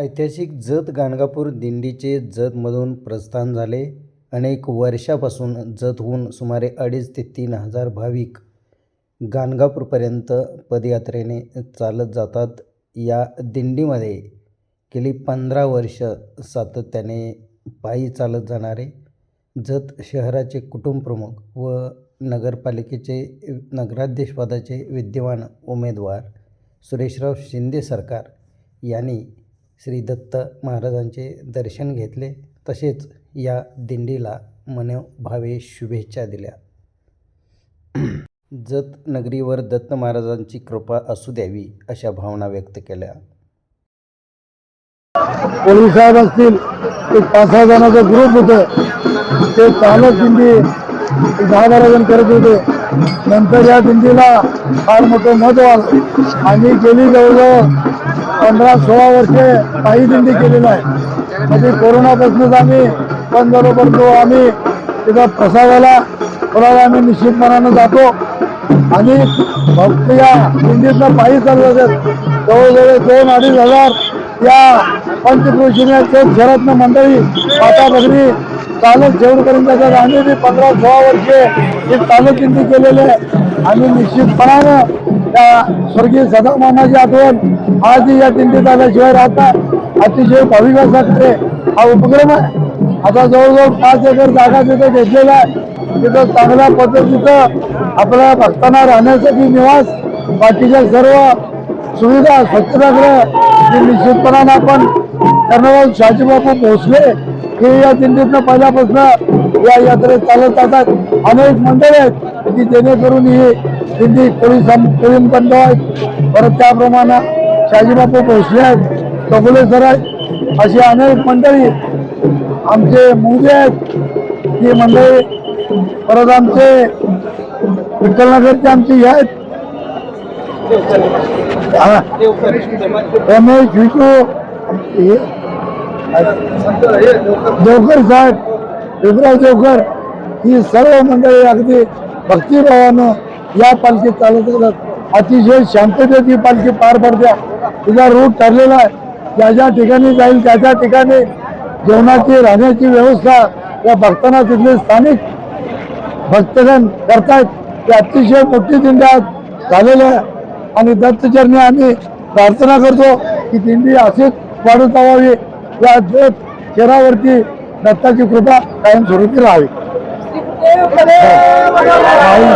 ऐतिहासिक जत गाणगापूर दिंडीचे जतमधून प्रस्थान झाले. अनेक वर्षापासून जतहून सुमारे अडीच ते तीन हजार भाविक गाणगापूरपर्यंत पदयात्रेने चालत जातात. या दिंडीमध्ये गेली पंधरा वर्ष सातत्याने पायी चालत जाणारे जत शहराचे कुटुंबप्रमुख व नगरपालिकेचे नगराध्यक्षपदाचे विद्यमान उमेदवार सुरेशराव शिंदे सरकार यांनी श्री दत्त महाराजांचे दर्शन घेतले. तसेच या दिंडीला मनोभावे शुभेच्छा दिल्या. जत नगरीवर दत्त महाराजांची कृपा असू द्यावी अशा भावना व्यक्त केल्या. पोलीस साहेब असतील एक पाच सहा जणांचा ग्रुप होतं. ते चालत दिंडी दहा बारा जण करत होते. नंतर या दिंडीला फार मोठं महत्त्व आलं. आम्ही गेली जवळजवळ पंधरा सोळा वर्षे काही दिंडी केलेलं आहे. म्हणजे कोरोनापासूनच आम्ही बंद बरोबर परंतु आम्ही तिथं प्रसादाला थोडा आम्ही निश्चितपणानं जातो. आणि भक्त या दिंडीतनं पायी चालत जातात जवळजवळ दोन अडीच हजार या पंचक्रोशीने शहरातनं मंडळी माता भगिनी चालत जेवढपर्यंत आम्ही पंधरा सोळा वर्षे ही चालत दिंडी केलेली आहे. आणि निश्चितपणानं त्या स्वर्गीय सदा मामाची आठवण आजही या दिंडीत आल्याशिवाय राहतात अतिशय भाविकासाठी हा उपक्रम आहे. आता जवळजवळ पाच एकर जागा तिथं घेतलेला आहे. तिथं चांगल्या पद्धतीचं आपल्या भक्तांना राहण्यासाठी निवास बाकीच्या सर्व सुविधा स्वच्छतागृह निश्चितपणानं आपण कर्णवाल शहाजीबापू भोसले हे या दिंडीतनं पहिल्यापासून या यात्रेत चालत जातात. अनेक मंडळी आहेत की जेणेकरून ही दिंडी पोलीस पोलीस बंद आहेत. परत त्याप्रमाणे शाजीबापू भोसले आहेत कबुले सर आहेत अशी अनेक मंडळी आमचे मुंगे आहेत. ही मंडळी परत आमचे विठ्ठलनगरचे आमचे हे आहेत. हा. रमेश विष्णू हे देवकर साहेब विभराव देवकर ही सर्व मंडळी अगदी भक्तिभावानं या पालखीत चालत असतात. अतिशय शांततेत ही पालखी पार पडत्या तिचा रूट ठरलेला आहे. ज्या ज्या ठिकाणी जाईल त्या त्या ठिकाणी जेवणाची राहण्याची व्यवस्था या भक्तांना तिथले स्थानिक भक्तगण करतायत. ते अतिशय मोठी दिंडी आज झालेली आहे. आणि दत्तचरणी आम्ही प्रार्थना करतो की दिंडी अशीच वाढत जावावी या ज्योत चेहरावरती दत्ताची कृपा कायमस्वरूपी राहावी. राहील